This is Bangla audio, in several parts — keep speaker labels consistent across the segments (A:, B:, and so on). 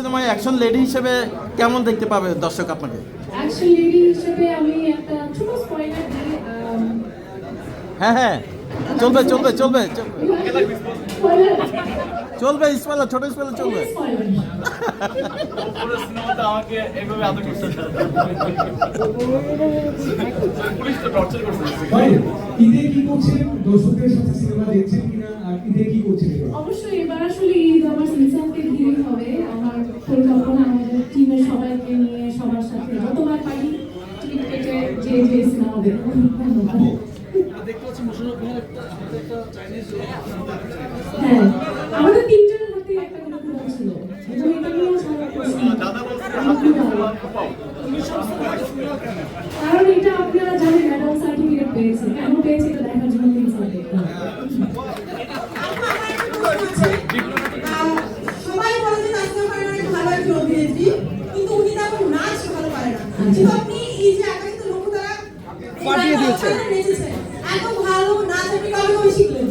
A: সিনেমায় অ্যাকশন লেডি হিসেবে কেমন দেখতে পাবে দর্শক আপনাকে?
B: অ্যাকশন লেডি হিসেবে আমি একটা ছোট স্পয়লার দিই
A: হ্যাঁ হ্যাঁ। চলবে চলবে চলবে চলবে চলবে ছোট স্পেলার চলবে।
C: দর্শকদের সাথে সিনেমা দেখছেন কিনা?
B: অবশ্যই এবার আসলে ঈদ আমার সিনসানকে ঘিরে হবে আমার পরিকল্পনা আমাদের টিমের সবাইকে নিয়ে সবার সাথে যতবার পারি টিকিট কেটে যে যে সিনেমা দেখব ধন্যবাদ
D: দেখতে পাচ্ছি মোশারফ ভাইয়ের একটা হাতে একটা চাইনিজ
B: হ্যাঁ আমাদের তিনজনের হাতে একটা করে কুড়াল ছিল এবং এটা নিয়েও কুড়াল। কারণ এটা আপনারা জানেন অ্যাডাল্ট সার্টিফিকেট পেয়েছে কেন পেয়েছে এটা দেখার
C: পাঠিয়ে।
E: নেচেছেন এত ভালো নাচ আপনি কবে কবে শিখলেন।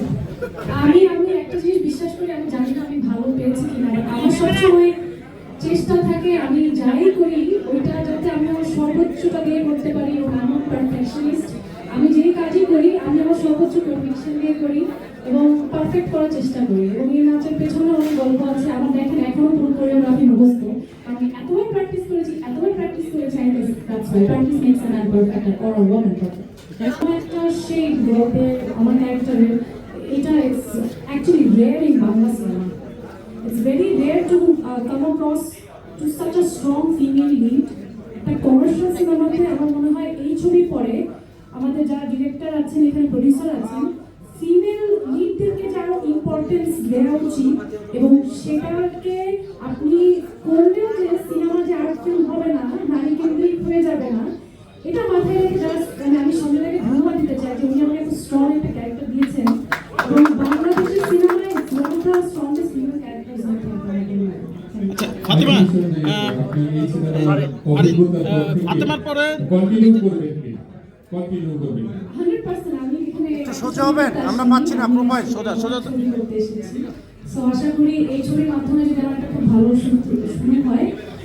B: আমি আমি একটা জিনিস বিশ্বাস করি আমি জানি না আমি ভালো পেয়েছি কিনা। আমার সবসময় চেষ্টা থাকে আমি যাই করি ওইটা যাতে আমি আমার সর্বোচ্চটা দিয়ে করতে পারি এবং আমার পারফেকশনিস্ট আমি যেই কাজই করি আমি আমার সর্বোচ্চ কনভিকশন দিয়ে করি এবং পারফেক্ট করার চেষ্টা করি। এবং এই নাচের পেছনে অনেক গল্প আছে। আমার দেখেন এখনও পুরো কোরিওগ্রাফি মুখস্থ। আমি guess that's why practice makes an perfect or uh আমার একটা সেই গল্পের আমার ক্যারেক্টারের এটা it's actually rare in Bangla cinema very rare to uh, come across to such a strong female lead. একটা কমার্শিয়াল সিনেমাতে আমার মনে হয় এই ছবির পরে আমাদের যারা ডিরেক্টর আছেন এখানে প্রডিউসার আছেন ফিমেল লিডদেরকে যারা ইম্পর্টেন্স দেওয়া উচিত এবং সেটাকে আপনি করলেও যে সিনেমা যে আর্ট ফিল্ম হবে না নারী কেন্দ্রিক হয়ে যাবে না এটা মাথায় রেখে জাস্ট মানে আমি সন্ধ্যাকে ধন্যবাদ দিতে চাই যে উনি আমাকে এত স্ট্রং একটা ক্যারেক্টার দিয়েছেন এবং বাংলাদেশের সিনেমায় one of the strongest female characters I
A: Fatima
C: আপনি
A: আরে, ফাতেমার পরে
C: কন্টিনিউ করবেন কন্টিনিউ করবেন
B: হান্ড্রেড পার্সেন্ট আমি এখানে
F: সোজা হবেন? আমরা পাচ্ছি না, প্রোফাইল।
A: সোজা, সোজা।
B: ছবি করতে এসেছি So, আশা করি এই ছবির মাধ্যমে যদি আমার একটা খুব ভালো শুরু শুরু হয় আহ,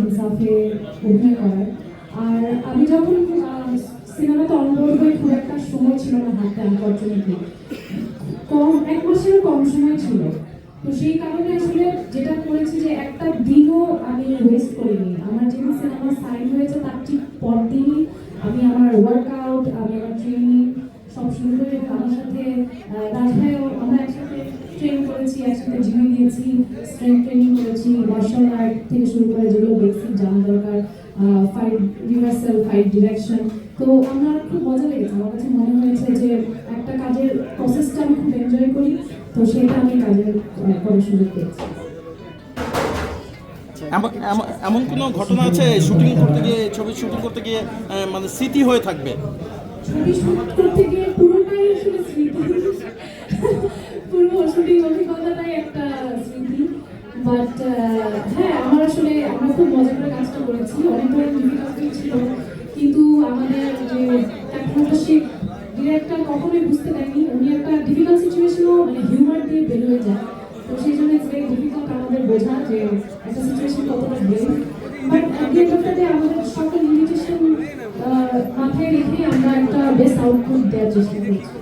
B: ইনসাফে অভিনয় করার আর আমি যখন সিনেমাতে অনবোর্ড হয়ে খুব একটা সময় ছিল না হাতে আনফর্চুনেটলি কম, এক মাসেরও কম সময় ছিল। তো সেই কারণে আসলে যেটা করেছি যে একটা দিনও আমি ওয়েস্ট করিনি। আমার যেদিন সিনেমা সাইন হয়েছে, তার ঠিক পরদিনই আমি আমার ওয়ার্কআউট ট্রেন করেছি, একসাথে স্ট্রেংথ ট্রেনিং করেছি মার্শাল আর্ট থেকে শুরু করে যেগুলো বেসিক জানা দরকার ফাইট রিভার্সাল ফাইট ডিরেকশন তো আমার খুব মজা লেগেছে। আমার কাছে মনে হয়েছে যে একটা কাজের প্রসেসটা আমি খুব এনজয় করি, তো সেটা আমি কাজের করার সুযোগ পেয়েছি।
A: এমন কোনো ঘটনা আছে শুটিং করতে গিয়ে, ছবি শুটিং করতে গিয়ে মানে স্মৃতি হয়ে থাকবে?
B: ছবি শুট করতে গিয়ে পুরোটাই আসলে স্মৃতি। পুরো শুটিং অভিজ্ঞতাটাই একটা স্মৃতি। বাট হ্যাঁ আমার আসলে, আমরা খুব মজা করে কাজটা করেছি। অনেক ধরনের ডিফিকাল্টি ছিল। কিন্তু আমাদের যে টেকনোলজিক ডিরেক্টর কখনোই বুঝতে দেয়নি। উনি একটা ডিফিকাল্ট সিচুয়েশনও মানে হিউমার দিয়ে বের হয়ে যায়। তো সেই জন্য ইটস ভেরি ডিফিকাল্ট আমাদের বোঝা যে একটা সিচুয়েশন কতটা brave but at the end of the আমাদের সকল লিমিটেশন মাথায় রেখে আমরা একটা বেস্ট আউটপুট দেওয়ার চেষ্টা করছি।